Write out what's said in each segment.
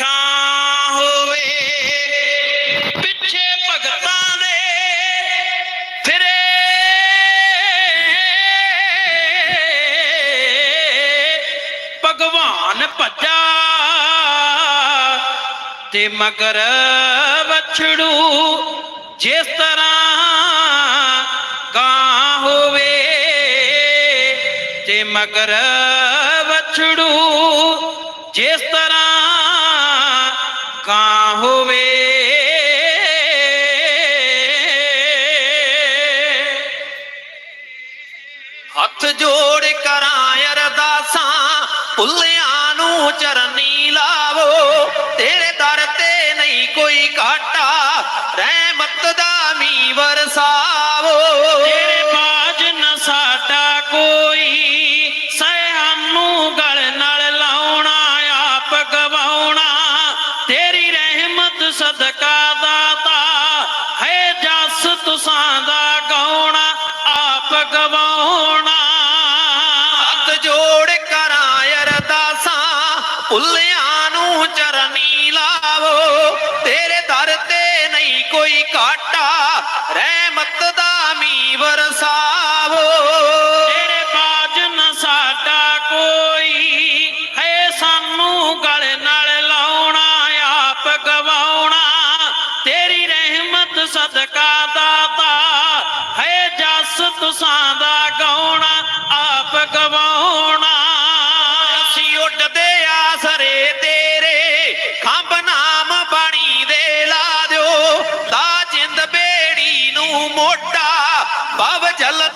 ਛਾਂ ਹੋਵੇ, ਪਿੱਛੇ ਭਗਤਾਂ ਦੇ ਫਿਰੇ। ਭਗਵਾਨ ਭੱਜਾ ਤੇ ਮਗਰ ਵਛੜੂ ਜਿਸ ਤਰ੍ਹਾਂ ਗਾਂ ਹੋਵੇ, ਤੇ ਮਗਰ ਕਾਟਾ ਘਾਟਾ ਰਹਿਮਤ ਦਾ ਮੀ ਵਰਸਾਵੋ। ਸਦਕਾ ਦਾਤਾ ਹੈ ਜਸ ਤੁਸਾਂ ਦਾ ਗਾਉਣਾ, ਆਪ ਗਵਾਉਣਾ। ਅਸੀਂ ਉੱਡਦੇ ਆਸਰੇ ਤੇਰੇ, ਖੰਭ ਨਾਮ ਬਾਣੀ ਦੇ ਲਾ ਦਿਓ। ਤਾਂ ਜਿੰਦ ਬੇੜੀ ਨੂੰ ਮੋਟਾ ਭਵ ਜਲ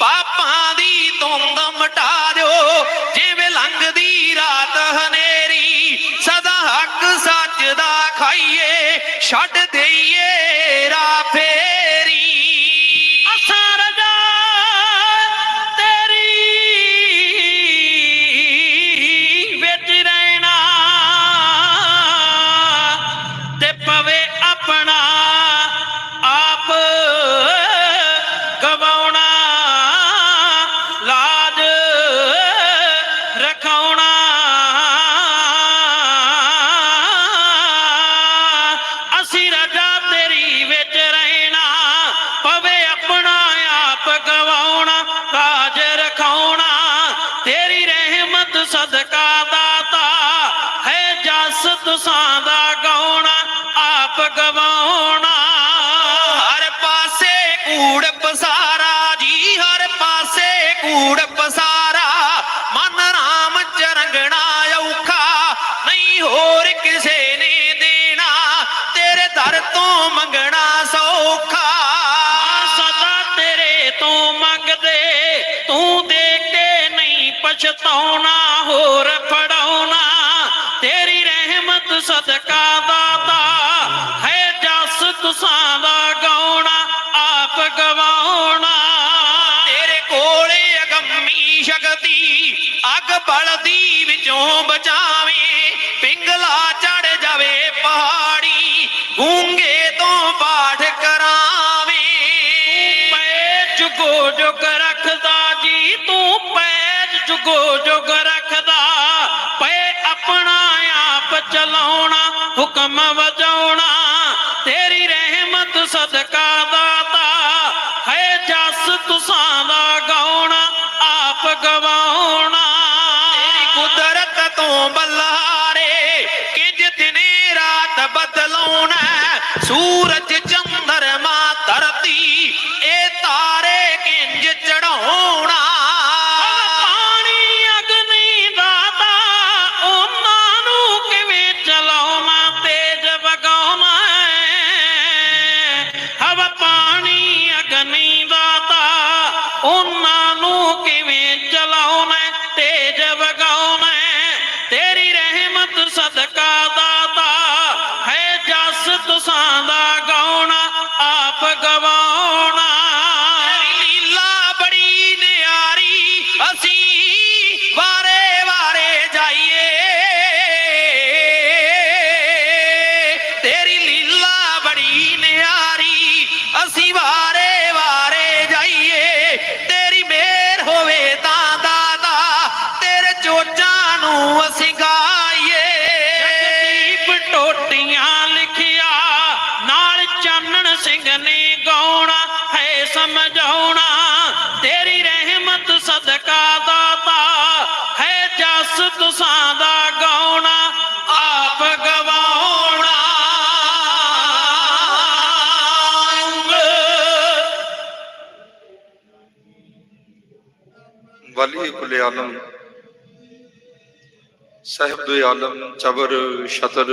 ਪਾਪਾਂ ਦੀ ਧੁੰਦ ਮਟਾ ਦਿਓ। ਜਿਵੇਂ ਲੰਘਦੀ ਰਾਤ ਹਨੇਰੀ, ਸਦਾ ਹੱਕ ਸੱਚ ਦਾ ਖਾਈਏ, ਛੱਡ ਦੇਈਏ ਰਾਹ ਪਵੇ ਆਪਣਾ ਆਪ ਗਵਾ ਆਪ ਗਵਾਉਣਾ। ਤੇਰੇ ਕੋਲੇ ਅਗੰਮੀ ਸ਼ਕਤੀ, ਅਗ ਬਲਦੀ ਵਿੱਚੋਂ ਬਚਾਵੇਂ। ਪਿੰਗਲਾ ਚੜ ਜਾਵੇ ਪਹਾੜੀ, ਗੂੰਗੇ ਤੋਂ ਪਾਠ ਕਰਾਵੇਂ। ਪੈ ਜੁਗੋ ਜੁਗ ਰੱਖਦਾ ਜੀ, ਤੂੰ ਪੈ ਜੁਗੋ ਜੁਗ ਰੱਖਦਾ। ਪੈ ਆਪਣਾ ਆਪ ਚਲਾਉਣਾ, ਹੁਕਮ ਵਜਾਉਣਾ। ਤੇਰੀ ਰਹਿਮਤ ਸਦਕਾ ਦਾ ਕੁਦਰਤ ਤੋਂ ਬੱਲਾ ਰੇ ਕਿੰਜ ਦਿਨੇ ਰਾਤ ਬਦਲਾਉਣਾ ਸੂਰਜ ਵਲੀ ਕੁਲ ਆਲਮ। ਸਾਹਿਬ ਦੇ ਆਲਮ, ਚਬਰ ਸ਼ਤਰ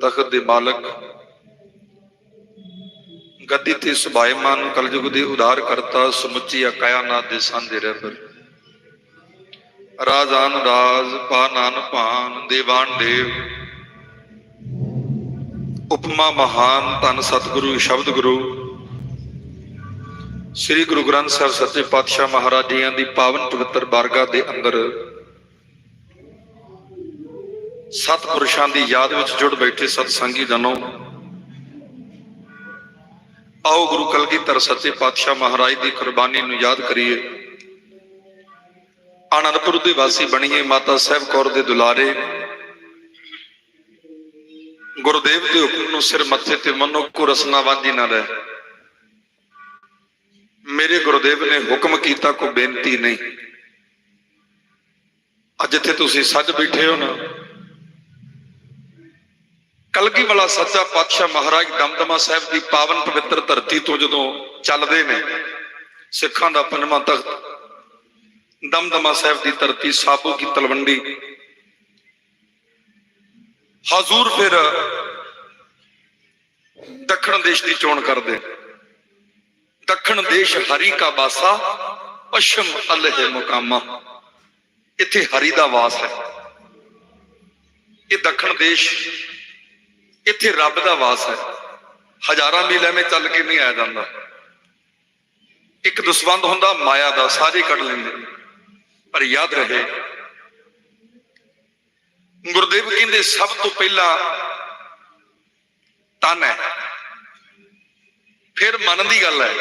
ਤਖਤ ਦੇ ਮਾਲਕ। ਗੱਦੀ ਤੇ ਸੁਭਾਇਮਾਨ ਕਲਯੁਗ ਦੇ ਉਧਾਰ ਕਰਤਾ ਸਮੁੱਚੀ ਕਾਇਨਾਤ ਦੇ ਸਾਂਝੇ ਰਹਿਬਰ। ਰਾਜਾਨ ਰਾਜ ਪਾਨਾਨ ਭਾਨ, ਦੇਵਾਨ ਦੇਵ। ਉਪਮਾ ਮਹਾਨ, ਧੰਨ ਸਤਿਗੁਰੂ, ਸ਼ਬਦ ਗੁਰੂ। ਸ੍ਰੀ ਗੁਰੂ ਗ੍ਰੰਥ ਸਾਹਿਬ ਸੱਚੇ ਪਾਤਸ਼ਾਹ ਮਹਾਰਾਜ ਜੀਆਂ ਦੀ ਪਾਵਨ ਪਵਿੱਤਰ ਬਾਰਗਾ ਦੇ ਅੰਦਰ ਸਤ ਪੁਰਸ਼ਾਂ ਦੀ ਯਾਦ ਵਿੱਚ ਜੁੜ ਬੈਠੇ ਸਤ ਸੰਗੀ ਜਨੋ। ਆਓ ਗੁਰੂ ਕਲਗੀਧਰ ਸੱਚੇ ਪਾਤਸ਼ਾਹ ਮਹਾਰਾਜ ਦੀ ਕੁਰਬਾਨੀ ਨੂੰ ਯਾਦ ਕਰੀਏ। ਆਨੰਦਪੁਰ ਦੇ ਵਾਸੀ ਬਣੀਏ ਮਾਤਾ ਸਾਹਿਬ ਕੌਰ ਦੇ ਦੁਲਾਰੇ। ਗੁਰਦੇਵ ਦੇ ਹੁਕਮ ਨੂੰ ਸਿਰ ਮੱਥੇ ਤੇ ਮੰਨੋ ਕੋ ਰਸਨਾ ਵਾਂਝੀ ਨਾ ਰਹੇ। ਮੇਰੇ ਗੁਰਦੇਵ ਨੇ ਹੁਕਮ ਕੀਤਾ ਕੋ ਬੇਨਤੀ ਨਹੀਂ। ਅੱਜ ਇੱਥੇ ਤੁਸੀਂ ਸੱਜ ਬੈਠੇ ਹੋ ਨਾ। ਕਲਗੀ ਵਾਲਾ ਸੱਚਾ ਪਾਤਸ਼ਾਹ ਮਹਾਰਾਜ ਦਮਦਮਾ ਸਾਹਿਬ ਦੀ ਪਾਵਨ ਪਵਿੱਤਰ ਧਰਤੀ ਤੋਂ ਜਦੋਂ ਚੱਲਦੇ ਨੇ, ਸਿੱਖਾਂ ਦਾ ਪੰਜਵਾਂ ਤਖਤ, ਦਮਦਮਾ ਸਾਹਿਬ ਦੀ ਧਰਤੀ, ਸਾਬੋ ਕੀ ਤਲਵੰਡੀ। ਹਜ਼ੂਰ ਫਿਰ ਦੱਖਣ ਦੇਸ਼ ਦੀ ਚੋਣ ਕਰਦੇ ਦੱਖਣ ਦੇਸ਼ ਹਰੀ ਕਾ ਬਾਸਾ ਪਸ਼ਮ ਅਲਹ ਮੁਕਾਮਾ। ਇੱਥੇ ਹਰੀ ਦਾ ਵਾਸ ਹੈ। ਇਹ ਦੱਖਣ ਦੇਸ਼, ਇੱਥੇ ਰੱਬ ਦਾ ਵਾਸ ਹੈ। ਹਜ਼ਾਰਾਂ ਮੀਲ ਐਵੇਂ ਚੱਲ ਕੇ ਨਹੀਂ ਆਇਆ ਜਾਂਦਾ। ਇੱਕ ਦਸਵੰਦ ਹੁੰਦਾ, ਮਾਇਆ ਦਾ, ਸਾਰੇ ਕੱਢ ਲੈਂਦੇ। ਪਰ ਯਾਦ ਰਹੇ। ਗੁਰਦੇਵ ਕਹਿੰਦੇ, ਸਭ ਤੋਂ ਪਹਿਲਾਂ ਤਨ ਹੈ। ਫਿਰ ਮਨ ਦੀ ਗੱਲ ਹੈ,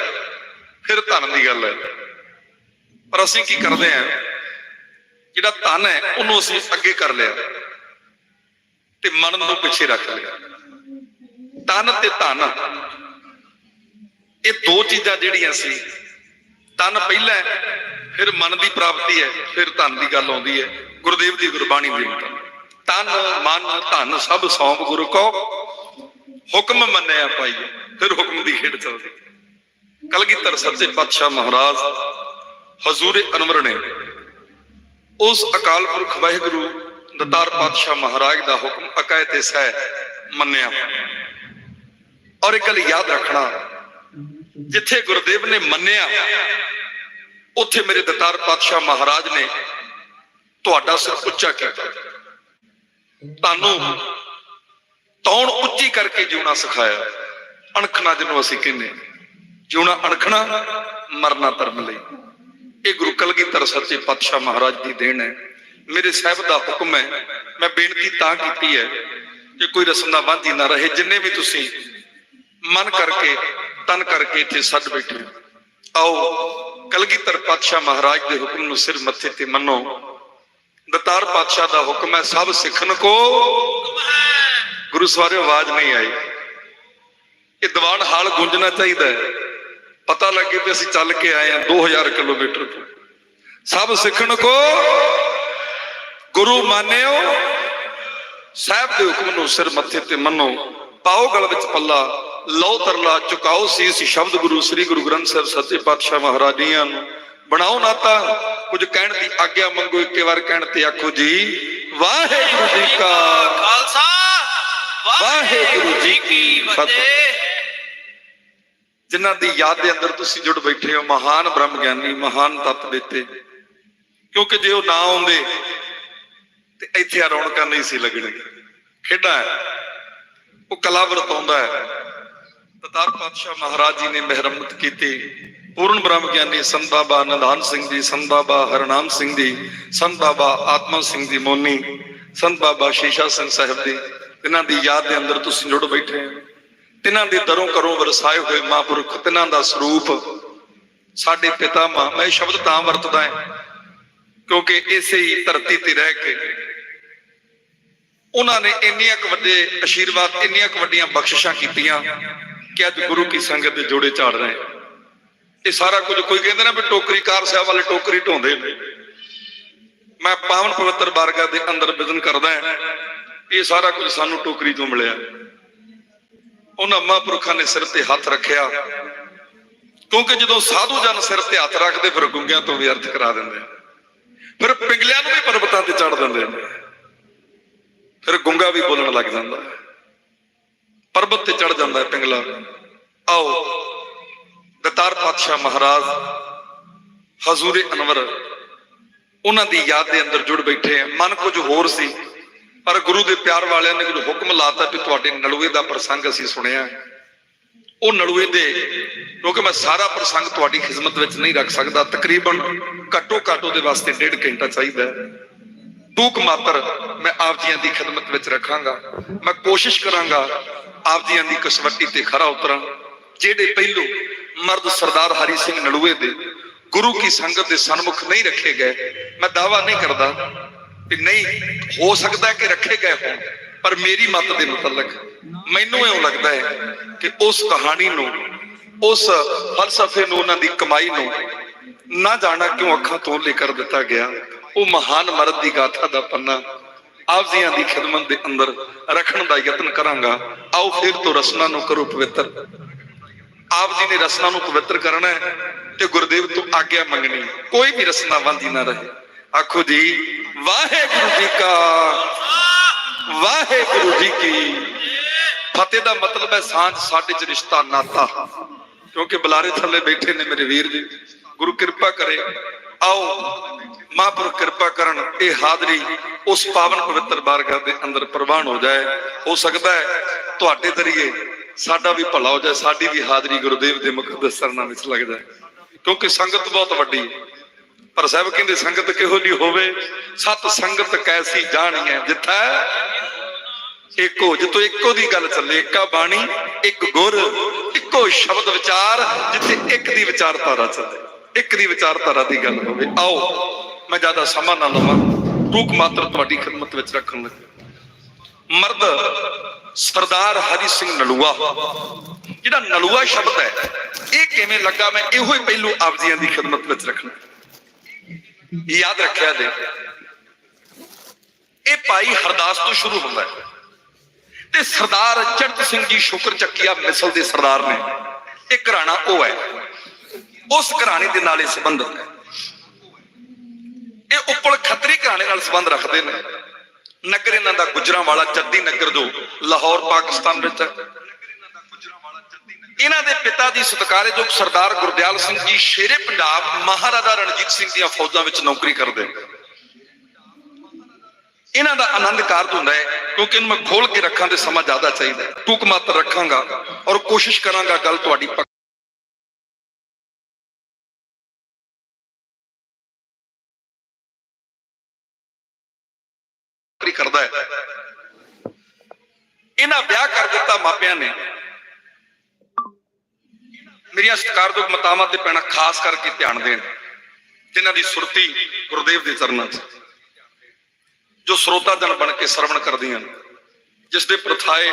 ਫਿਰ ਧਨ ਦੀ ਗੱਲ ਹੈ। ਪਰ ਅਸੀਂ ਕੀ ਕਰਦੇ ਆ ਜਿਹੜਾ ਧਨ ਹੈ, ਉਹਨੂੰ ਅਸੀਂ ਅੱਗੇ ਕਰ ਲਿਆ ਤੇ ਮਨ ਨੂੰ ਪਿੱਛੇ ਰੱਖ ਲਿਆ। ਤਨ ਤੇ ਧਨ। ਇਹ ਦੋ ਚੀਜ਼ਾਂ ਜਿਹੜੀਆਂ ਸੀ ਤਨ ਪਹਿਲਾਂ ਫਿਰ ਮਨ ਦੀ ਪ੍ਰਾਪਤੀ ਹੈ, ਫਿਰ ਧਨ ਦੀ ਗੱਲ ਆਉਂਦੀ ਹੈ। ਗੁਰਦੇਵ ਦੀ ਗੁਰਬਾਣੀ ਦੇ ਮੁਤਾਬਕ। ਤਨ ਮਨ, ਧਨ ਸਭ ਸੌਂਪ ਗੁਰੂ ਕੋ। ਹੁਕਮ ਮੰਨਿਆ ਪਾਈਏ ਫਿਰ ਹੁਕਮ ਦੀ ਖੇਡ ਚੱਲਦੀ। ਕਲਗੀਧਰ ਸੱਚੇ ਪਾਤਸ਼ਾਹ ਮਹਾਰਾਜ, ਹਜ਼ੂਰ ਅਨਵਰ ਨੇ ਉਸ ਅਕਾਲ ਪੁਰਖ ਵਾਹਿਗੁਰੂ ਦਤਾਰ ਪਾਤਸ਼ਾਹ ਮਹਾਰਾਜ ਦਾ ਹੁਕਮ ਅਕਾਇ ਤੇ ਸਹਿ ਮੰਨਿਆ। ਔਰ ਇੱਕ ਗੱਲ ਯਾਦ ਰੱਖਣਾ, ਜਿੱਥੇ ਗੁਰਦੇਵ ਨੇ ਮੰਨਿਆ, ਉੱਥੇ ਮੇਰੇ ਦਤਾਰ ਪਾਤਸ਼ਾਹ ਮਹਾਰਾਜ ਨੇ ਤੁਹਾਡਾ ਸਿਰ ਉੱਚਾ ਕੀਤਾ। ਤੁਹਾਨੂੰ ਤੌਣ ਉੱਚੀ ਕਰਕੇ ਜਿਉਣਾ ਸਿਖਾਇਆ। ਅਣਖਣਾ ਜਿਹਨੂੰ ਅਸੀਂ ਕਹਿੰਦੇ ਜਿਉਣਾ ਅਣਖਣਾ ਮਰਨਾ ਧਰਮ ਲਈ, ਇਹ ਗੁਰੂ ਕਲਗੀਧਰ ਸੱਚੇ ਪਾਤਸ਼ਾਹ ਮਹਾਰਾਜ ਦੀ ਦੇਣ ਹੈ। ਮੇਰੇ ਸਾਹਿਬ ਦਾ ਹੁਕਮ ਹੈ, ਮੈਂ ਬੇਨਤੀ ਤਾਂ ਕੀਤੀ ਹੈ ਕਿ ਕੋਈ ਰਸਮ ਦਾ ਵਾਂਝੀ ਨਾ ਰਹੇ, ਜਿੰਨੇ ਵੀ ਤੁਸੀਂ ਮਨ ਕਰਕੇ, ਤਨ ਕਰਕੇ ਇੱਥੇ ਸੱਜ ਬੈਠੇ ਆਓ, ਕਲਗੀਧਰ ਪਾਤਸ਼ਾਹ ਮਹਾਰਾਜ ਦੇ ਹੁਕਮ ਨੂੰ ਸਿਰ ਮੱਥੇ ਤੇ ਮੰਨੋ। ਦਤਾਰ ਪਾਤਸ਼ਾਹ ਦਾ ਹੁਕਮ ਹੈ, ਸਭ ਸਿੱਖਣ ਕੋ ਗੁਰੂ ਸਵਾਰੇ ਆਵਾਜ਼ ਨਹੀਂ ਆਈ। ਇਹ ਦੀਵਾਨ ਹਾਲ ਗੂੰਜਣਾ ਚਾਹੀਦਾ ਹੈ। ਪਤਾ ਲੱਗੇ ਵੀ ਅਸੀਂ ਚੱਲ ਕੇ ਆਏ ਹਾਂ 2000 ਕਿਲੋਮੀਟਰ ਤੋਂ। ਸਭ ਸਿੱਖਣ ਕੋ ਗੁਰੂ ਮਾਨਿਓ ਸਾਹਿਬ ਦੇ ਹੁਕਮ ਨੂੰ ਸਿਰ ਮੱਥੇ ਤੇ ਮੰਨੋ। ਪਾਓ ਗਲ ਵਿੱਚ ਪੱਲਾ ਲਓ ਤਰਲਾ ਚੁਕਾਓ ਸੀਸ ਸ਼ਬਦ ਗੁਰੂ ਸ੍ਰੀ ਗੁਰੂ ਗ੍ਰੰਥ ਸਾਹਿਬ ਸੱਚੇ ਪਾਤਸ਼ਾਹ ਮਹਾਰਾਜੀਆਂ ਨੂੰ। ਬਣਾਓ ਨਾ ਤਾਂ ਕੁਝ ਕਹਿਣ ਦੀ ਆਗਿਆ ਮੰਗੋ ਇੱਕੇ ਵਾਰ ਕਹਿਣ ਤੇ ਆਖੋ ਜੀ ਵਾਹਿਗੁਰੂ ਜੀ ਕਾ ਖਾਲਸਾ ਵਾਹਿਗੁਰੂ ਜੀ ਕੀ ਫਤਿਹ। ਜਿਨ੍ਹਾਂ ਦੀ ਯਾਦ ਦੇ ਅੰਦਰ ਤੁਸੀਂ ਜੁੜ ਬੈਠੇ ਹੋ, ਮਹਾਨ ਬ੍ਰਹਮ ਗਿਆਨੀ ਮਹਾਨ ਤਤ ਦਿੱਤੇ। ਕਿਉਂਕਿ ਜੇ ਉਹ ਨਾ ਆਉਂਦੇ, ਤੇ ਇੱਥੇ ਆ ਰੌਣਕਾਂ ਨਹੀਂ ਸੀ ਲੱਗਣਗੀਆਂ ਖੇਡਾਂ ਹੈ। ਉਹ ਕਲਾ ਵਰਤਾਉਂਦਾ ਹੈ। ਤਤਾਰ ਪਾਤਸ਼ਾਹ ਮਹਾਰਾਜ ਜੀ ਨੇ ਮਿਹਰਮਤ ਕੀਤੀ। ਪੂਰਨ ਬ੍ਰਹਮ ਗਿਆਨੀ ਸੰਤ ਬਾਬਾ ਨਿਧਾਨ ਸਿੰਘ ਜੀ ਸੰਤ ਬਾਬਾ ਹਰਨਾਮ ਸਿੰਘ ਜੀ ਸੰਤ ਬਾਬਾ ਆਤਮਾ ਸਿੰਘ ਜੀ ਮੋਨੀ ਸੰਤ ਬਾਬਾ ਸ਼ੀਸ਼ਾ ਸਿੰਘ ਸਾਹਿਬ ਦੀ ਇਹਨਾਂ ਦੀ ਯਾਦ ਦੇ ਅੰਦਰ ਤੁਸੀਂ ਜੁੜ ਬੈਠੇ ਹੋ। ਤਿਨਾਂ ਦੇ ਦਰੋਂ ਕਰੋਂ ਵਰਸਾਏ ਹੋਏ ਮਹਾਂਪੁਰਖ, ਤਿਨਾਂ ਦਾ ਸਰੂਪ ਸਾਡੇ ਪਿਤਾ ਮਾਂ ਮੈਂ ਸ਼ਬਦ ਤਾਂ ਵਰਤਦਾ ਹਾਂ, ਕਿਉਂਕਿ ਇਸੇ ਹੀ ਧਰਤੀ ਤੇ ਰਹਿ ਕੇ ਉਹਨਾਂ ਨੇ ਇੰਨੀਆਂ ਕੁ ਵੱਡੇ ਆਸ਼ੀਰਵਾਦ ਇੰਨੀਆਂ ਕੁ ਵੱਡੀਆਂ ਬਖਸ਼ਿਸ਼ਾਂ ਕੀਤੀਆਂ ਕਿ ਅੱਜ ਗੁਰੂ ਕੀ ਸੰਗਤ ਦੇ ਜੋੜੇ ਝਾੜ ਰਹੇ ਇਹ ਸਾਰਾ ਕੁਝ ਕੋਈ ਕਹਿੰਦੇ ਨਾ ਵੀ ਟੋਕਰੀ ਕਾਰ ਸਾਹਿਬ ਵਾਲੇ ਟੋਕਰੀ ਢੋਂਦੇ ਨੇ। ਮੈਂ ਪਾਵਨ ਪਵਿੱਤਰ ਬਾਰਗਾ ਦੇ ਅੰਦਰ ਬਿਜ਼ਨ ਕਰਦਾ ਹਾਂ। ਇਹ ਸਾਰਾ ਕੁਝ ਸਾਨੂੰ ਟੋਕਰੀ ਤੋਂ ਮਿਲਿਆ। ਉਹਨਾਂ ਮਹਾਂਪੁਰਖਾਂ ਨੇ ਸਿਰ ਤੇ ਹੱਥ ਰੱਖਿਆ। ਕਿਉਂਕਿ ਜਦੋਂ ਸਾਧੂ ਜਨ ਸਿਰ ਤੇ ਹੱਥ ਰੱਖਦੇ, ਫਿਰ ਗੁੰਗਿਆਂ ਤੋਂ ਵੀ ਅਰਥ ਕਰਾ ਦਿੰਦੇ ਫਿਰ ਪਿੰਗਲਿਆਂ ਨੂੰ ਵੀ ਪਰਬਤਾਂ ਤੇ ਚੜ ਦਿੰਦੇ ਫਿਰ ਗੁੰਗਾ ਵੀ ਬੋਲਣ ਲੱਗ ਜਾਂਦਾ ਹੈ। ਪਰਬਤ ਤੇ ਚੜ ਜਾਂਦਾ ਹੈ ਪਿੰਗਲਾ ਆਓ, ਦਤਾਰ ਪਾਤਸ਼ਾਹ ਮਹਾਰਾਜ, ਹਜ਼ੂਰੇ ਅਨਵਰ, ਉਹਨਾਂ ਦੀ ਯਾਦ ਦੇ ਅੰਦਰ ਜੁੜ ਬੈਠੇ ਆ। ਮਨ ਕੁਝ ਹੋਰ ਸੀ। ਪਰ ਗੁਰੂ ਦੇ ਪਿਆਰ ਵਾਲਿਆਂ ਨੇ ਜਦੋਂ ਹੁਕਮ ਲਾਤਾ ਵੀ ਤੁਹਾਡੇ ਨਲੂਏ ਦਾ ਪ੍ਰਸੰਗ ਅਸੀਂ ਸੁਣਿਆ, ਉਹ ਨਲੂਏ ਦੇ, ਕਿਉਂਕਿ ਮੈਂ ਸਾਰਾ ਪ੍ਰਸੰਗ ਤੁਹਾਡੀ ਖਿਦਮਤ ਵਿੱਚ ਨਹੀਂ ਰੱਖ ਸਕਦਾ, ਤਕਰੀਬਨ ਘੱਟੋ ਘੱਟ ਉਹਦੇ ਵਾਸਤੇ ਡੇਢ ਘੰਟਾ ਚਾਹੀਦਾ ਟੂਕ ਮਾਤਰ ਮੈਂ ਆਪ ਜੀਆਂ ਦੀ ਖਿਦਮਤ ਵਿੱਚ ਰੱਖਾਂਗਾ, ਮੈਂ ਕੋਸ਼ਿਸ਼ ਕਰਾਂਗਾ ਆਪ ਜੀਆਂ ਦੀ ਕਸਵੱਟੀ ਤੇ ਖਰਾ ਉਤਰਾਂ, ਜਿਹੜੇ ਪਹਿਲੂ ਮਰਦ ਸਰਦਾਰ ਹਰੀ ਸਿੰਘ ਨਲੂਏ ਦੇ ਗੁਰੂ ਕੀ ਸੰਗਤ ਦੇ ਸਨਮੁਖ ਨਹੀਂ ਰੱਖੇ ਗਏ, ਮੈਂ ਦਾਵਾ ਨਹੀਂ ਕਰਦਾ ਕਿ ਨਹੀਂ, ਹੋ ਸਕਦਾ ਕਿ ਰੱਖੇ ਗਏ ਹੋਣ, ਪਰ ਮੇਰੀ ਮਤ ਦੇ ਮੁਤਲਕ ਮੈਨੂੰ ਇਉਂ ਲੱਗਦਾ ਹੈ ਕਿ ਉਸ ਕਹਾਣੀ ਨੂੰ, ਉਸ ਫਲਸਫੇ ਨੂੰ, ਉਹਨਾਂ ਦੀ ਕਮਾਈ ਨੂੰ ਨਾ ਜਾਣਾ ਕਿਉਂ ਅੱਖਾਂ ਤੋਂ ਲੈ ਕਰ ਦਿੱਤਾ ਗਿਆ। ਉਹ ਮਹਾਨ ਮਰਦ ਦੀ ਗਾਥਾ ਦਾ ਪੰਨਾ ਆਪ ਜੀਆਂ ਦੀ ਖਿਦਮਤ ਦੇ ਅੰਦਰ ਰੱਖਣ ਦਾ ਯਤਨ ਕਰਾਂਗਾ। ਆਓ ਫਿਰ ਤੋਂ ਰਸਨਾ ਨੂੰ ਕਰੋ ਪਵਿੱਤਰ। ਆਪ ਜੀ ਨੇ ਰਸਨਾ ਨੂੰ ਪਵਿੱਤਰ ਕਰਨਾ ਹੈ ਤੇ ਗੁਰਦੇਵ ਤੋਂ ਆਗਿਆ ਮੰਗਣੀ ਕੋਈ ਵੀ ਰਸਨਾ ਬੰਦੀ ਨਾ ਰਹੇ। ਆਖੋ ਜੀ ਵਾਹਿਗੁਰੂ ਜੀ ਕਾ ਵਾਹਿਗੁਰੂ ਜੀ ਕੀ ਫਤਿਹ ਦਾ ਮਤਲਬ ਹੈ ਸਾਂਝ, ਸਾਡੇ ਚ ਰਿਸ਼ਤਾ ਨਾਤਾ। ਕਿਉਂਕਿ ਬੁਲਾਰੇ ਥੱਲੇ ਬੈਠੇ ਨੇ ਮੇਰੇ ਵੀਰ ਜੀ। ਗੁਰੂ ਕਿਰਪਾ ਕਰੇ, ਆਓ ਮਹਾਂਪੁਰ ਕਿਰਪਾ ਕਰਨ, ਇਹ ਹਾਜ਼ਰੀ ਉਸ ਪਾਵਨ ਪਵਿੱਤਰ ਬਾਰਗਾਹ ਦੇ ਅੰਦਰ ਪ੍ਰਵਾਨ ਹੋ ਜਾਏ। ਹੋ ਸਕਦਾ ਹੈ ਤੁਹਾਡੇ ਦਰੀਏ ਸਾਡਾ ਵੀ ਭਲਾ ਹੋ ਜਾਏ, ਸਾਡੀ ਵੀ ਹਾਜ਼ਰੀ ਗੁਰਦੇਵ ਦੇ ਮੁਕੱਦਸ ਸਰਨਾਂ ਵਿੱਚ ਲੱਗ ਜਾਏ। ਕਿਉਂਕਿ ਸੰਗਤ ਬਹੁਤ ਵੱਡੀ ਹੈ। ਪਰ ਸਾਹਿਬ ਕਹਿੰਦੇ ਸੰਗਤ ਕਿਹੋ ਜਿਹੀ ਹੋਵੇ? ਸਤ ਸੰਗਤ ਕੈਸੀ ਜਾਣੀਐ? ਜਿੱਥੈ ਇੱਕੋ ਜਿੱਤੋਂ ਇੱਕੋ ਦੀ ਗੱਲ ਚੱਲੇ, ਇੱਕਾ ਬਾਣੀ, ਇੱਕ ਗੁਰ, ਇੱਕੋ ਸ਼ਬਦ ਵਿਚਾਰ, ਜਿੱਥੇ ਇੱਕ ਦੀ ਵਿਚਾਰਧਾਰਾ ਚੱਲੇ। ਇੱਕ ਦੀ ਵਿਚਾਰਧਾਰਾ ਦੀ ਗੱਲ ਹੋਵੇ। ਆਓ, ਮੈਂ ਜ਼ਿਆਦਾ ਸਮਾਂ ਨਾ ਲਵਾਂ। ਟੂਕ ਮਾਤਰ ਤੁਹਾਡੀ ਖidmat ਵਿੱਚ ਰੱਖਣ ਲੱਗਾ। ਮਰਦ ਸਰਦਾਰ ਹਰੀ ਸਿੰਘ ਨਲੂਆ। ਜਿਹੜਾ ਨਲੂਆ ਸ਼ਬਦ ਹੈ, ਇਹ ਕਿਵੇਂ ਲੱਗਾ? ਮੈਂ ਇਹੋ ਹੀ ਪਹਿਲੂ ਆਪ ਜੀਆਂ ਦੀ ਖidmat ਵਿੱਚ ਰੱਖਣਾ। ਯਾਦ ਰੱਖਿਆ ਜੇ ਇਹ ਭਾਈ ਹਰਦਾਸ ਤੋਂ ਸ਼ੁਰੂ ਹੁੰਦਾ ਹੈ। ਤੇ ਸਰਦਾਰ ਚੜਤ ਸਿੰਘ ਜੀ ਸ਼ੁਕਰ ਚੱਕੀਆ ਮਿਸਲ ਦੇ ਸਰਦਾਰ ਨੇ। ਇਹ ਘਰਾਣਾ ਉਹ ਹੈ। ਉਸ ਘਰਾਣੇ ਦੇ ਨਾਲ ਇਹ ਸੰਬੰਧਿਤ ਹੈ। ਇਹ ਉੱਪਲ ਖੱਤਰੀ ਘਰਾਣੇ ਨਾਲ ਸੰਬੰਧ ਰੱਖਦੇ ਨੇ। ਨਗਰ ਇਹਨਾਂ ਦਾ ਗੁਜਰਾਂਵਾਲਾ ਜੱਦੀ ਨਗਰ ਜੋ ਲਾਹੌਰ, ਪਾਕਿਸਤਾਨ ਵਿੱਚ ਹੈ। ਇਹਨਾਂ ਦੇ ਪਿਤਾ ਦੀ ਸਤਿਕਾਰਯੋਗ ਸਰਦਾਰ ਗੁਰਦਿਆਲ ਸਿੰਘ ਜੀ ਸ਼ੇਰੇ ਪੰਜਾਬ ਮਹਾਰਾਜਾ ਰਣਜੀਤ ਸਿੰਘ ਦੀਆਂ ਫੌਜਾਂ ਵਿੱਚ ਨੌਕਰੀ ਕਰਦੇ ਇਹਨਾਂ ਦਾ ਆਨੰਦ ਕਾਰਜ ਹੁੰਦਾ ਹੈ ਕਿਉਂਕਿ ਇਹਨੂੰ ਮੈਂ ਖੋਲ ਕੇ ਰੱਖਾਂ ਤੇ ਸਮਾਂ ਜ਼ਿਆਦਾ ਚਾਹੀਦਾ ਹੈ। ਟੂਕ ਮਾਤਰ ਰੱਖਾਂਗਾ ਔਰ ਕੋਸ਼ਿਸ਼ ਕਰਾਂਗਾ ਗੱਲ ਤੁਹਾਡੀ ਕਰਦਾ ਹੈ। ਇਹਨਾਂ ਵਿਆਹ ਕਰ ਦਿੱਤਾ ਮਾਪਿਆਂ ਨੇ। ਮੇਰੀਆਂ ਸਤਿਕਾਰਯੋਗ ਮਤਾਵਾਂ ਤੇ ਪੈਣਾ ਖਾਸ ਕਰਕੇ ਧਿਆਨ ਦੇਣ। ਜਿਨ੍ਹਾਂ ਦੀ ਸੁਰਤੀ ਗੁਰਦੇਵ ਦੇ ਚਰਨਾਂ 'ਚ। ਜੋ ਸਰੋਤਾ ਜਨ ਬਣ ਕੇ ਸਰਵਣ ਕਰਦੀਆਂ ਜਿਸ ਦੇ ਪ੍ਰਥਾਏ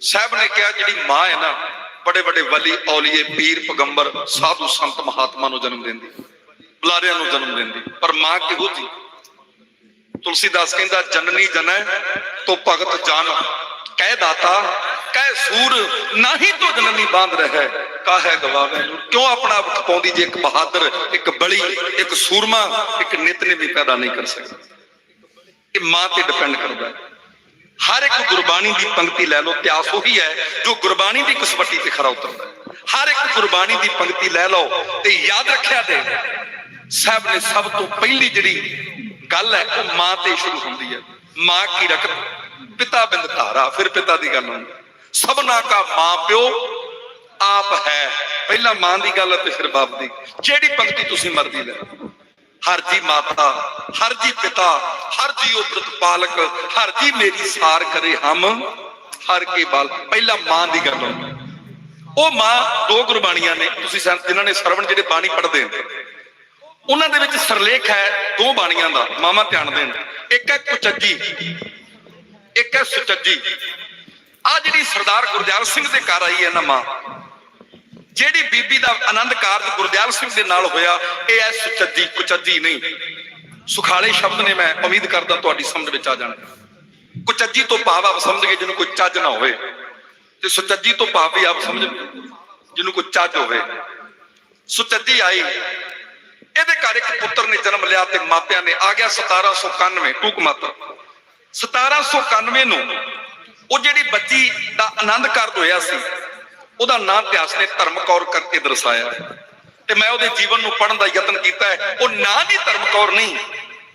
ਸਾਹਿਬ ਨੇ ਕਿਹਾ, ਜਿਹੜੀ ਮਾਂ ਹੈ ਨਾ ਬੜੇ ਬੜੇ ਵਲੀ, ਔਲੀਏ, ਪੀਰ, ਪਗੰਬਰ, ਸਾਧੂ ਸੰਤ ਮਹਾਤਮਾ ਨੂੰ ਜਨਮ ਦਿੰਦੀ। ਬੁਲਾਰਿਆਂ ਨੂੰ ਜਨਮ ਦਿੰਦੀ। ਪਰ ਮਾਂ ਕਿਹੋ ਜੀ? ਤੁਲਸੀਦਾਸ ਕਹਿੰਦਾ, ਜਨਨੀ ਜਨੈ, ਤੋ ਭਗਤ ਜਾਨ। ਕਹਿ ਦਾਤਾ ਕਹਿ, ਸੂਰ, ਨਹੀਂ ਤੋ ਜਨਨੀ ਬਾਂਧ ਰਹਿ। ਕਾਹੈ ਗਵਾਵੇ ਕਿਉਂ ਆਪਣਾ ਆਪ ਖਪਾਉਂਦੀ ਜੇ ਇੱਕ ਬਹਾਦਰ, ਇੱਕ ਬਲੀ, ਇੱਕ ਸੂਰਮਾ, ਇੱਕ ਨਿਤਨੇਮੀ ਪੈਦਾ ਨਹੀਂ ਕਰ ਸਕਦਾ? ਇਹ ਮਾਂ ਤੇ ਡਿਪੈਂਡ ਕਰਦਾ ਹੈ। ਹਰ ਇੱਕ ਗੁਰਬਾਣੀ ਦੀ ਪੰਕਤੀ ਲੈ ਲਓ ਇਤਿਹਾਸ ਉਹੀ ਹੈ ਜੋ ਗੁਰਬਾਣੀ ਦੀ ਕਸਵੱਟੀ ਤੇ ਖਰਾ ਉਤਰਦਾ ਹਰ ਇੱਕ ਗੁਰਬਾਣੀ ਦੀ ਪੰਕਤੀ ਲੈ ਲਓ ਤੇ ਯਾਦ ਰੱਖਿਆ ਦੇ। ਸਾਹਿਬ ਨੇ ਸਭ ਤੋਂ ਪਹਿਲੀ ਜਿਹੜੀ ਗੱਲ ਹੈ, ਉਹ ਮਾਂ ਤੇ ਸ਼ੁਰੂ ਹੁੰਦੀ ਹੈ। ਮਾਂ ਕੀ ਰਕਤ ਪਿਤਾ ਬਿੰਦ ਧਾਰਾ, ਫਿਰ ਪਿਤਾ ਦੀ ਗੱਲ ਹੁੰਦੀ ਸਭਨਾ ਕਾ ਮਾਂ ਪਿਓ ਆਪ ਹੈ। ਪਹਿਲਾਂ ਮਾਂ ਦੀ ਗੱਲ ਤੇ ਫਿਰ ਬਾਪ ਦੀ। ਜਿਹੜੀ ਪੰਕਤੀ ਤੁਸੀਂ ਮਰਜ਼ੀ ਲੈ ਹਰ ਜੀ ਮਾਤਾ, ਹਰ ਜੀ ਪਿਤਾ, ਹਰ ਜੀ ਉਹ ਪ੍ਰਤਪਾਲਕ ਹਰ ਜੀ ਮੇਰੀ ਸਾਰ ਕਰੇ ਹਮ, ਹਰ ਕੇ ਬਾਲ। ਪਹਿਲਾਂ ਮਾਂ ਦੀ ਗੱਲ ਉਹ ਮਾਂ ਦੋ ਗੁਰਬਾਣੀਆਂ ਨੇ। ਤੁਸੀਂ ਸਾ- ਜਿਨ੍ਹਾਂ ਨੇ ਸਰਵਣ ਜਿਹੜੇ ਬਾਣੀ ਪੜ੍ਹਦੇ ਨੇ। ਉਹਨਾਂ ਦੇ ਵਿੱਚ ਸਰਲੇਖ ਹੈ ਦੋ ਬਾਣੀਆਂ ਦਾ। ਮਾਮਾ ਧਿਆਨ ਦੇਣ। ਇੱਕ ਹੈ ਕੁਚੱਜੀ ਇੱਕ ਹੈ ਸੁਚੱਜੀ ਆ ਜਿਹੜੀ ਸਰਦਾਰ ਗੁਰਦਿਆਲ ਸਿੰਘ ਦੇ ਘਰ ਆਈ ਹੈ ਨਾ ਮਾਂ, ਜਿਹੜੀ ਬੀਬੀ ਦਾ ਆਨੰਦ ਕਾਰਜ ਗੁਰਦਿਆਲ ਸਿੰਘ ਦੇ ਨਾਲ ਹੋਇਆ, ਇਹ ਐ ਸੁਚੱਜੀ ਕੁਚੱਜੀ ਨਹੀਂ। ਸੁਖਾਲੇ ਸ਼ਬਦ ਨੇ ਮੈਂ ਉਮੀਦ ਕਰਦਾ ਤੁਹਾਡੀ ਸਮਝ ਵਿੱਚ ਆ ਜਾਣ। ਕੁਚੱਜੀ ਤੋਂ ਭਾਵ ਆਪ ਸਮਝ ਗਏ ਜਿਹਨੂੰ ਕੋਈ ਚੱਜ ਨਾ ਹੋਵੇ। ਤੇ ਸੁਚੱਜੀ ਤੋਂ ਭਾਵ ਵੀ ਆਪ ਸਮਝ, ਜਿਹਨੂੰ ਕੋਈ ਚੱਜ ਹੋਵੇ। ਸੁਚੱਜੀ ਆਈ। ਇਹਦੇ ਘਰ ਇੱਕ ਪੁੱਤਰ ਨੇ ਜਨਮ ਲਿਆ ਤੇ ਮਾਪਿਆਂ ਨੇ ਆ ਗਿਆ 1791 ਟੂਕ ਮਾਤਰ। 1791 ਨੂੰ ਉਹ ਜਿਹੜੀ ਬੱਚੀ ਦਾ ਆਨੰਦ ਕਾਰਜ ਹੋਇਆ ਸੀ, ਉਹਦਾ ਨਾਂ ਇਤਿਹਾਸ ਨੇ ਧਰਮ ਕੌਰ ਕਰਕੇ ਦਰਸਾਇਆ। ਤੇ ਮੈਂ ਉਹਦੇ ਜੀਵਨ ਨੂੰ ਪੜਨ ਦਾ ਯਤਨ ਕੀਤਾ ਹੈ। ਉਹ ਨਾਂ ਦੀ ਧਰਮ ਕੌਰ ਨਹੀਂ,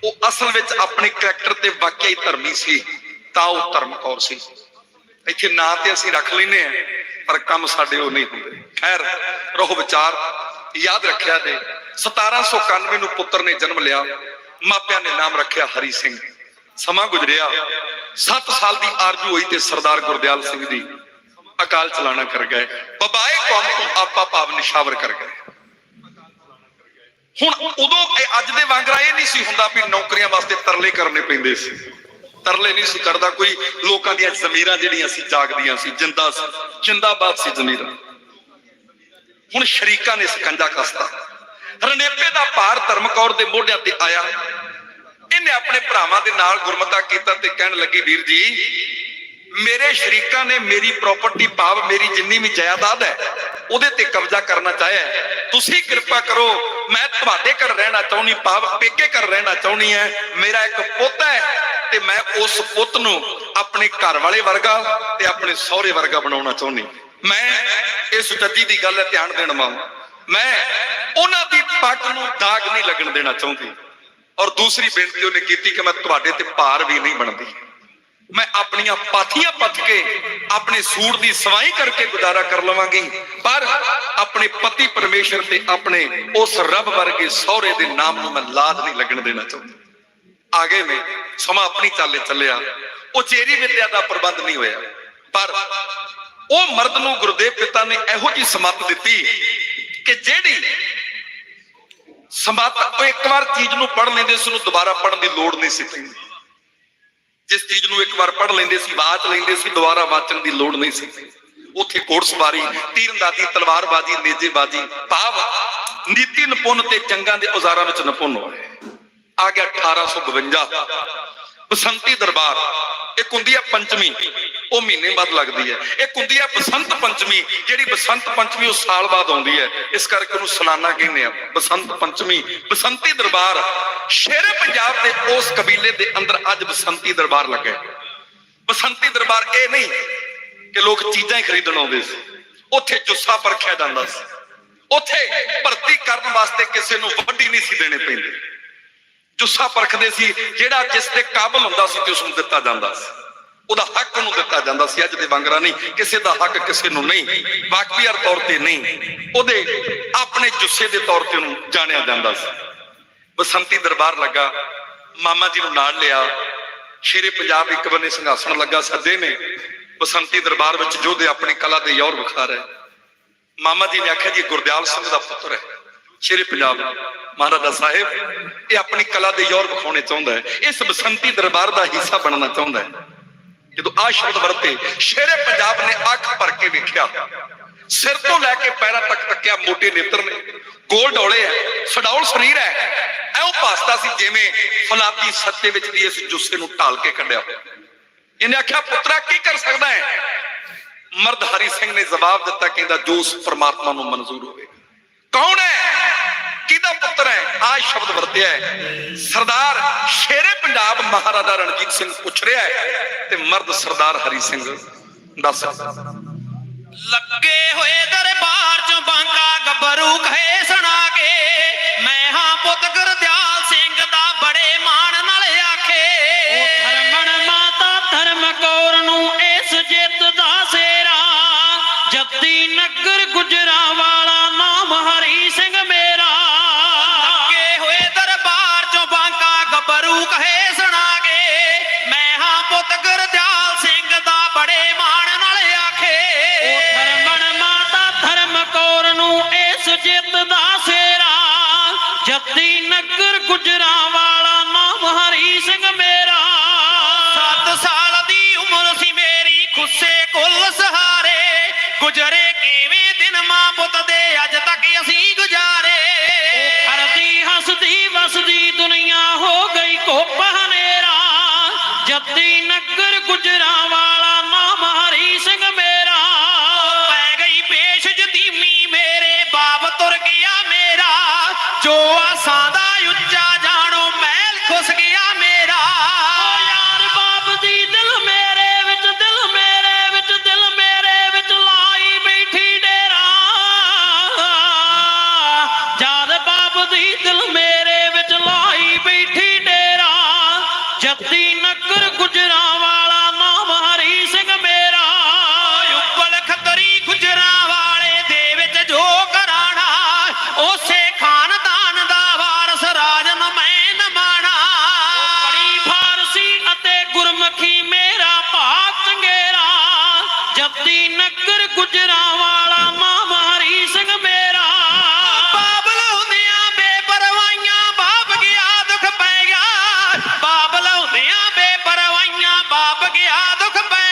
ਉਹ ਅਸਲ ਵਿੱਚ ਆਪਣੇ ਕਰੈਕਟਰ ਤੇ ਵਾਕਿਆ ਹੀ ਧਰਮੀ ਸੀ, ਤਾਂ ਉਹ ਧਰਮ ਕੌਰ ਸੀ। ਇੱਥੇ ਨਾਂ ਤੇ ਅਸੀਂ ਰੱਖ ਲੈਨੇ ਆ ਪਰ ਕੰਮ ਸਾਡੇ ਉਹ ਨਹੀਂ ਹੁੰਦੇ। ਖੈਰ, ਰਹੋ ਵਿਚਾਰ, ਯਾਦ ਰੱਖਿਆ ਦੇ 1791 ਨੂੰ ਪੁੱਤਰ ਨੇ ਜਨਮ ਲਿਆ। ਮਾਪਿਆਂ ਨੇ ਨਾਮ ਰੱਖਿਆ ਹਰੀ ਸਿੰਘ। ਸਮਾਂ ਗੁਜ਼ਰਿਆ। 7 ਸਾਲ ਦੀ ਆਰਜੂ ਹੋਈ ਤੇ ਸਰਦਾਰ ਗੁਰਦਿਆਲ ਸਿੰਘ ਦੀ ਅਕਾਲ ਚਲਾਣਾ ਕਰ ਗਏ। ਬਬਾਏ ਕੌਮ ਤੋਂ ਆਪਾ ਭਾਵ ਨਿਸ਼ਾਵਰ ਕਰ ਗਏ। ਹੁਣ ਉਦੋਂ ਇਹ ਅੱਜ ਦੇ ਵਾਂਗਰਾ ਇਹ ਨਹੀਂ ਸੀ ਹੁੰਦਾ ਵੀ ਨੌਕਰੀਆਂ ਵਾਸਤੇ ਤਰਲੇ ਕਰਨੇ ਪੈਂਦੇ ਸੀ। ਤਰਲੇ ਨਹੀਂ ਸੀ ਕਰਦਾ ਕੋਈ, ਲੋਕਾਂ ਦੀਆਂ ਜ਼ਮੀਰਾਂ ਜਿਹੜੀਆਂ ਸੀ, ਜਾਗਦੀਆਂ ਸੀ, ਜਿੰਦਾ ਸੀ, ਜਿੰਦਾਬਾਦ ਸੀ ਜ਼ਮੀਰਾਂ। ਹੁਣ ਸ਼ਰੀਕਾਂ ਨੇ ਸਕੰਜਾ ਕਸਤਾ। ਰਣੇਪੇ ਦਾ ਭਾਰ ਧਰਮਕੌਰ ਦੇ ਮੋਢਿਆਂ ਤੇ ਆਇਆ। ਇਹਨੇ ਆਪਣੇ ਭਰਾਵਾਂ ਦੇ ਨਾਲ ਗੁਰਮਤਾ ਕੀਤਾ ਤੇ ਕਹਿਣ ਲੱਗੀ, ਵੀਰ ਜੀ, ਮੇਰੇ ਸ਼ਰੀਕਾਂ ਨੇ ਮੇਰੀ ਪ੍ਰਾਪਰਟੀ ਭਾਵ ਮੇਰੀ ਜਿੰਨੀ ਵੀ ਜਾਇਦਾਦ ਹੈ, ਉਹਦੇ ਤੇ ਕਬਜ਼ਾ ਕਰਨਾ ਚਾਹਿਆ ਤੁਸੀਂ ਕਿਰਪਾ ਕਰੋ, ਮੈਂ ਤੁਹਾਡੇ ਘਰ ਰਹਿਣਾ ਚਾਹੁੰਨੀ ਭਾਵ ਪੇਕੇ ਘਰ ਰਹਿਣਾ ਚਾਹੁੰਨੀ ਹੈ। ਮੇਰਾ ਇੱਕ ਪੁੱਤ ਹੈ ਤੇ ਮੈਂ ਉਸ ਪੁੱਤ ਨੂੰ ਆਪਣੇ ਘਰ ਵਾਲੇ ਵਰਗਾ ਤੇ ਆਪਣੇ ਸਹੁਰੇ ਵਰਗਾ ਬਣਾਉਣਾ ਚਾਹੁੰਨੀ ਮੈਂ ਇਹ ਸੁਚੱਜੀ ਦੀ ਗੱਲ ਹੈ ਧਿਆਨ ਦੇਣ ਮਾਂ ਮੈਂ ਉਹਨਾਂ ਦੀ ਪੱਗ ਨੂੰ ਦਾਗ ਨਹੀਂ ਲੱਗਣ ਦੇਣਾ ਚਾਹੁੰਦੀ। ਔਰ ਦੂਸਰੀ ਬੇਨਤੀ ਉਹਨੇ ਕੀਤੀ ਕਿ ਮੈਂ ਤੁਹਾਡੇ ਤੇ ਭਾਰ ਵੀ ਨਹੀਂ ਬਣਦੀ। ਮੈਂ ਆਪਣੀਆਂ ਪਾਥੀਆਂ ਪੱਥ ਕੇ ਆਪਣੇ ਸੂਟ ਦੀ ਸਵਾਈ ਕਰਕੇ ਗੁਜ਼ਾਰਾ ਕਰ ਲਵਾਂਗੀ, ਪਰ ਆਪਣੇ ਪਤੀ ਪਰਮੇਸ਼ਰ ਤੇ ਆਪਣੇ ਉਸ ਰੱਬ ਵਰਗੇ ਸਹੁਰੇ ਦੇ ਨਾਮ ਨੂੰ ਮੈਂ ਲਾਦ ਨਹੀਂ ਲੱਗਣ ਦੇਣਾ ਚਾਹੁੰਦੀ। ਆਗੇ ਮੈਂ ਸਮਾਂ ਆਪਣੀ ਚਾਲੇ ਚੱਲਿਆ। ਉਹ ਚੇਰੀ ਵਿਦਿਆ ਦਾ ਪ੍ਰਬੰਧ ਨਹੀਂ ਹੋਇਆ, ਪਰ ਉਹ ਮਰਦ ਨੂੰ ਗੁਰਦੇਵ ਪਿਤਾ ਨੇ ਇਹੋ ਜੀ ਸਮੱਤ ਦਿੱਤੀ ਕਿ ਜਿਹੜੀ ਸਮੱਤ ਉਹ ਇੱਕ ਵਾਰ ਚੀਜ਼ ਨੂੰ ਪੜ੍ਹ ਲੈਂਦੇ ਸੀ, ਉਹਨੂੰ ਦੁਬਾਰਾ ਪੜ੍ਹਨ ਦੀ ਲੋੜ ਨਹੀਂ ਸੀ ਪੈਂਦੀ। ਜਿਸ ਚੀਜ਼ ਨੂੰ ਇੱਕ ਵਾਰ ਪੜ੍ਹ ਲੈਂਦੇ ਸੀ ਬਾਤ ਲੈਂਦੇ ਸੀ, ਦੁਬਾਰਾ ਵਾਚਣ ਦੀ ਲੋੜ ਨਹੀਂ ਸੀ ਉੱਥੇ ਘੋੜਸਵਾਰੀ ਤੀਰੰਦਾਜ਼ੀ ਤਲਵਾਰਬਾਜ਼ੀ, ਨੇਜੇਬਾਜ਼ੀ ਭਾਵ ਨੀਤੀ ਨਿਪੁੰਨ ਤੇ ਜੰਗਾਂ ਦੇ ਔਜ਼ਾਰਾਂ ਵਿੱਚ ਨਿਪੁੰਨ ਹੋਏ। ਆ ਗਿਆ 1852 ਬਸੰਤੀ ਦਰਬਾਰ। ਇੱਕ ਹੁੰਦੀ ਪੰਚਮੀ, ਉਹ ਮਹੀਨੇ ਬਾਅਦ ਲੱਗਦੀ ਹੈ। ਇੱਕ ਹੁੰਦੀ ਬਸੰਤ ਪੰਚਮੀ, ਜਿਹੜੀ ਬਸੰਤ ਪੰਚਮੀ ਉਹ ਸਾਲ ਬਾਅਦ ਆਉਂਦੀ ਹੈ। ਇਸ ਕਰਕੇ ਉਹਨੂੰ ਸਾਲਾਨਾ ਕਹਿੰਦੇ ਆ। ਬਸੰਤ ਪੰਚਮੀ, ਬਸੰਤੀ ਦਰਬਾਰ। ਸ਼ੇਰੇ ਪੰਜਾਬ ਦੇ ਉਸ ਕਬੀਲੇ ਦੇ ਅੰਦਰ ਅੱਜ ਬਸੰਤੀ ਦਰਬਾਰ ਲੱਗਾ ਬਸੰਤੀ ਦਰਬਾਰ ਇਹ ਨਹੀਂ ਕਿ ਲੋਕ ਚੀਜ਼ਾਂ ਹੀ ਖਰੀਦਣ ਆਉਂਦੇ ਸੀ। ਉੱਥੇ ਜੁੱਸਾ ਪਰਖਿਆ ਜਾਂਦਾ ਸੀ। ਉੱਥੇ ਭਰਤੀ ਕਰਨ ਵਾਸਤੇ ਕਿਸੇ ਨੂੰ ਵੱਡੀ ਨਹੀਂ ਸੀ ਦੇਣੇ ਪੈਂਦੇ। ਜੁੱਸਾ ਪਰਖਦੇ ਸੀ, ਜਿਹੜਾ ਜਿਸ ਦੇ ਕਾਬਲ ਹੁੰਦਾ ਸੀ ਤੇ ਉਸ ਨੂੰ ਦਿੱਤਾ ਜਾਂਦਾ ਸੀ। ਉਹਦਾ ਹੱਕ ਉਹਨੂੰ ਦਿੱਤਾ ਜਾਂਦਾ ਸੀ, ਅੱਜ ਦੇ ਵਾਂਗਰਾ ਨਹੀਂ, ਕਿਸੇ ਦਾ ਹੱਕ ਕਿਸੇ ਨੂੰ ਨਹੀਂ ਵਾਕਫੀਅਰ ਤੌਰ ਤੇ ਨਹੀਂ। ਉਹਦੇ ਆਪਣੇ ਜੁੱਸੇ ਦੇ ਤੌਰ ਤੇ ਉਹਨੂੰ ਜਾਣਿਆ ਜਾਂਦਾ ਸੀ। ਬਸੰਤੀ ਦਰਬਾਰ ਲੱਗਾ, ਮਾਮਾ ਜੀ ਨੂੰ ਨਾਲ ਲਿਆ, ਸ਼ੇਰੇ ਪੰਜਾਬ ਇੱਕ ਬੰਨੇ ਸਿੰਘਾਸਣ ਲੱਗਾ ਸੱਦੇ ਨੇ, ਬਸੰਤੀ ਦਰਬਾਰ ਵਿੱਚ ਜੋਧੇ ਆਪਣੀ ਕਲਾ ਦੇ ਯੌਰ ਵਿਖਾ ਰਹੇ। ਮਾਮਾ ਜੀ ਨੇ ਆਖਿਆ ਜੀ, ਗੁਰਦਿਆਲ ਸਿੰਘ ਦਾ ਪੁੱਤਰ ਹੈ। ਸ਼ੇਰੇ ਪੰਜਾਬ। ਮਹਾਰਾਜਾ ਸਾਹਿਬ, ਇਹ ਆਪਣੀ ਕਲਾ ਦੇ ਯੌਰ ਵਿਖਾਉਣੇ ਚਾਹੁੰਦਾ ਹੈ। ਇਸ ਬਸੰਤੀ ਦਰਬਾਰ ਦਾ ਹਿੱਸਾ ਬਣਨਾ ਚਾਹੁੰਦਾ ਹੈ। ਜਦੋਂ ਆ ਸ਼ਬਦ ਵਰਤੇ, ਸ਼ੇਰੇ ਪੰਜਾਬ ਨੇ ਅੱਖ ਭਰ ਕੇ ਵੇਖਿਆ। ਸਿਰ ਤੋਂ ਲੈ ਕੇ ਪੈਰਾਂ ਤੱਕ ਤੱਕਿਆ ਮੋਟੇ ਨੇਤਰ ਨੇ। ਗੋਲ ਡੋਲੇ ਹੈ ਸਡੌਲ ਸਰੀਰ ਹੈ। ਐਉਂ ਭਾਸਦਾ ਸੀ ਜਿਵੇਂ ਫਲਾਤੀ ਸੱਤੇ ਵਿੱਚ ਦੀ ਇਸ ਜੁੱਸੇ ਨੂੰ ਢਾਲ ਕੇ ਕੱਢਿਆ ਹੋਇਆ। ਇਹਨੇ ਆਖਿਆ, ਪੁੱਤਰਾ, ਕੀ ਕਰ ਸਕਦਾ ਹੈ? ਮਰਦ ਹਰੀ ਸਿੰਘ ਨੇ ਜਵਾਬ ਦਿੱਤਾ, ਕਹਿੰਦਾ ਜੋਸ ਪਰਮਾਤਮਾ ਨੂੰ ਮਨਜ਼ੂਰ ਹੋਵੇ। ਕੌਣ ਹੈ? ਕਿਹਦਾ ਪੁੱਤਰ ਹੈ? ਆਹ ਸ਼ਬਦ ਵਰਤਿਆ ਹੈ। ਸਰਦਾਰ ਸ਼ੇਰੇ ਪੰਜਾਬ ਮਹਾਰਾਜਾ ਰਣਜੀਤ ਸਿੰਘ ਪੁੱਛ ਰਿਹਾ ਹੈ ਤੇ ਮਰਦ ਸਰਦਾਰ ਹਰੀ ਸਿੰਘ ਦੱਸ ਲੱਗੇ ਹੋਏ ਦਰਬਾਰ ਚ ਬਾਂਕਾ ਗੱਭਰੂ ਕਹੇ ਸੁਣਾ ਕੇ ਮੈਂ ਹਾਂ ਪੁੱਤ ਗੁਰਦਿਆਲ ਸਿੰਘ ਦਾ ਬੜੇ ਮਾਣ ਨਾਲ ਆਖੇ। ਧਰਮਣ ਮਾਤਾ ਧਰਮ ਕੌਰ ਨੂੰ ਇਸ ਜਿੱਤ ਦਾ ਸੇਰਾ ਜੱਦੀ ਨਗਰ ਗੁਜਰਾ ਵਾਲਾ ਨਾਮ ਹਰੀ ਸਿੰਘ ਬੜੇ ਮਾਣ ਨਾਲ ਆਖੇ। ਧਰਮਣ ਮਾਤਾ ਧਰਮ ਕੌਰ ਨੂੰ ਇਸ ਜਿੱਤ ਦਾ ਸੇਰਾ। ਜੱਦੀ ਨਗਰ ਗੁਜਰਾ ਵਾਲਾ ਨਾਮ ਹਰੀ ਸਿੰਘ ਮੇਰਾ। 7 ਸਾਲ ਦੀ ਉਮਰ ਸੀ ਮੇਰੀ ਖੁੱਸੇ ਕੁੱਲ ਸਹਾਰੇ। ਗੁਜਰੇ ਕਿਵੇਂ ਦਿਨ ਮਾਂ ਪੁੱਤ ਦੇ ਅੱਜ ਤੱਕ ਅਸੀਂ ਗੁਜ਼ਾਰੇ। ਹਰਦੀ ਹੱਸਦੀ ਵਸਦੀ ਦੁਨੀਆ ਹੋ ਗਈ ਕੋਪ ਹਨੇਰਾ। ਜੱਦੀ ਨਗਰ ਗੁਜਰਾ ਵਾਲਾ ਨਾਮ ਸਿੰਘ ਮੇਰਾ। ਪੈ ਗਈ ਪੇਸ਼ ਜਦੀਮੀ ਮੇਰੇ। ਬਾਪ ਤੁਰ ਗਿਆ ਮੇਰਾ। ਜੋ ਆਸਾਂ ਦਾ ਉੱਚਾ ਜਾਣੋ, ਮਹਿਲ ਖੁੱਸ ਗਿਆ ਮੇਰਾ। ਯਾਰ ਬਾਪ ਦੀ ਦਿਲ ਮੇਰੇ ਵਿੱਚ, ਦਿਲ ਮੇਰੇ ਵਿੱਚ, ਦਿਲ ਮੇਰੇ ਵਿੱਚ ਲਾਈ ਬੈਠੀ ਡੇਰਾ। ਜਦ ਬਾਪ ਦੀ ਦਿਲ ਮੇਰੇ ਵਿੱਚ ਲਾਈ ਬੈਠੀ ਡੇਰਾ। ਜੱਦੀ ਨਗਰ ਗੁਜਰਾ ਗੁਜਰਾ ਵਾਲਾ ਨਾਮ ਹਰੀ ਸਿੰਘ ਮੇਰਾ। ਬਾਬਲ ਹੁੰਦਿਆਂ ਬੇਪਰਵਾਈਆਂ ਬਾਪ ਗਿਆ ਦੁੱਖ ਪੈ ਗਿਆ। ਬਾਬਲ ਹੁੰਦਿਆਂ ਬੇਪਰਵਾਈਆਂ ਬਾਪ ਗਿਆ ਦੁੱਖ ਪੈ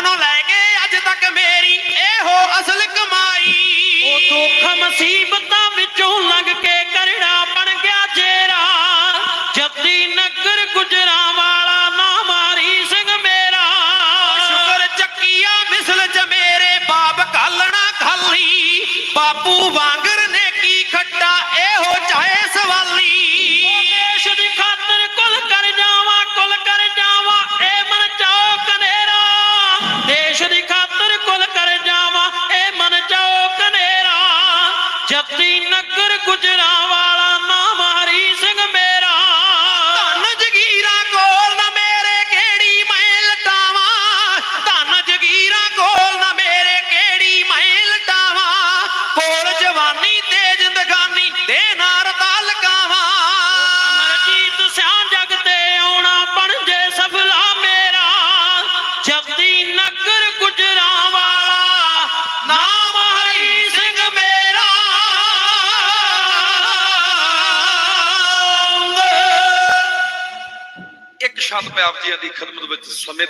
ਬਚਪਨੋਂ ਲੈ ਕੇ ਅੱਜ ਤੱਕ ਮੇਰੀ ਇਹੋ ਅਸਲ ਕਮਾਈ। ਉਹ ਦੁੱਖ ਮੁਸੀਬਤਾਂ ਵਿੱਚੋਂ ਲੰਘ ਕੇ ਕਰੜਾ ਬਣ ਗਿਆ ਜੇਰਾ। ਜੱਦੀ ਨਗਰ ਗੁਜਰਾ ਵਾਲਾ ਨਾਮ ਹਰੀ ਸਿੰਘ ਮੇਰਾ। ਸ਼ੁਕਰ ਚੱਕੀਆ ਮਿਸਲ ਚ ਮੇਰੇ ਬਾਪ ਕਾਲਣਾ ਖਾਲੀ। ਬਾਪੂ ਵਾਂਗਰ ਦੇਸ਼ ਦੀ ਖਾਤਰ ਕੁਲ ਕਰ ਜਾਵਾਂ ਇਹ ਮਨ ਜਾਓ ਕਨੇਰਾ ਜੱਤੀ ਨਗਰ ਗੁਜਰਾਵਾ। ਇੱਕ ਛੰਦ ਪਿਆਪ ਦੀ ਖidmat ਵਿੱਚ ਸਮੇਂ ਦੇ